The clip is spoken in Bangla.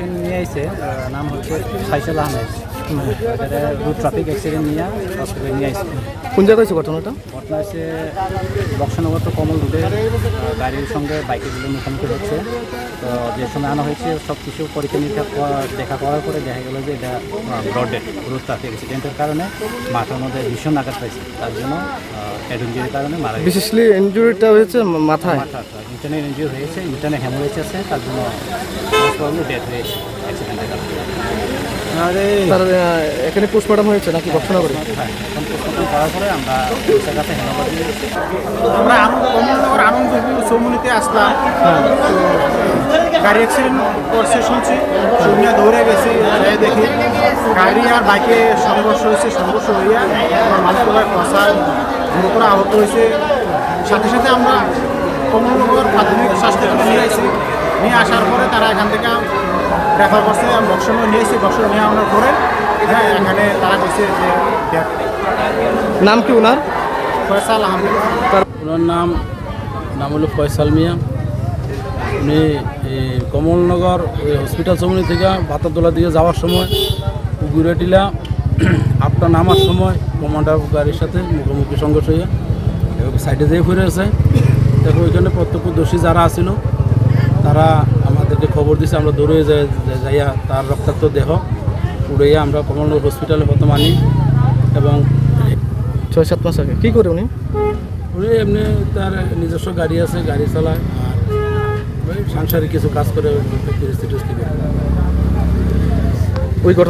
পেশেন্ট নিয়ে আইছে নাম হচ্ছে ফাইসাল আহমেদ। ট্রাফিক অ্যাক্সিডেন্ট নিয়ে হসপিটালে নিয়ে আইছে কোন জায়গায় হয়েছে ঘটনাটা? ঘটনা হচ্ছে বক্সনগর তো কমল আহ, গাড়ির সঙ্গে বাইকেরগুলো মুখোমুখি হচ্ছে। তো যে সময় আনা হয়েছে সব কিছু পরীক্ষা নিরীক্ষা দেখা করার পরে দেখা গেল যে এটা ব্রডেড রোড ট্রাফিক অ্যাক্সিডেন্টের কারণে মাথার মধ্যে ভীষণ আঘাত পাইছে। তার জন্য হেড ইঞ্জুরির কারণে মারা গেছে। বিশেষলি ইনজুরিটা হয়েছে মাথায়? মাথা ইন্টারনে ইঞ্জুরি হয়েছে ইন্টারনে হ্যামোরেজ আছে তার জন্য ডেথ হয়েছে অ্যাক্সিডেন্টের কারণে। তার এখানে পোস্টমর্টম হয়েছে নাকি বক্সনগরে হ্যাঁ আমরা কমলনগর আনন্দ চৌমুনিতে আসলাম। গাড়ি অ্যাক্সিডেন্ট করছে শুনছি শুনিয়া দৌড়ে গেছি দেখি। গাড়ি আর বাইকে সংঘর্ষ হয়েছে সংঘর্ষ হইয়া আমার মানুষগুলো কষায় গুরুতর আহত হয়েছে। সাথে সাথে আমরা কমলনগর প্রাথমিক স্বাস্থ্য নিয়ে আসি। নিয়ে আসার পরে তারা এখান থেকে রেফার করছে বক্সনে নিয়ে নিয়েছি বক্সনে নিয়ে আনার পরে। হ্যাঁ এখানে তারা কইছে যে নাম কি ওনার? ফয়সাল আহমেদ। ওনার নাম নাম হলো ফয়সাল মিয়া। উনি কমলনগর ওই হসপিটাল চমনি থেকে ভাতাতলা দিকে যাওয়ার সময় গুড়াটিলা আপটা নামার সময় কমান্ডার গাড়ির সাথে মুখোমুখি সংঘর্ষ হয়ে সাইডে যেয়ে ফিরে আছে দেখো ওইখানে প্রত্যক্ষদর্শী যারা আছিল তারা আমাদেরকে খবর দিছে আমরা দৌড়ে যাই যাইয়া তার রক্তাক্ত দেহ উড়াইয়া আমরা কমলনগর হসপিটালে প্রথম আনি এবং ছয় সাত মাস আগে। কী করে উনি? উনি এমনি তার নিজস্ব গাড়ি আছে গাড়ি চালায় আর সাংসারিক কিছু কাজ করে পরিস্থিতি ওই ঘটনা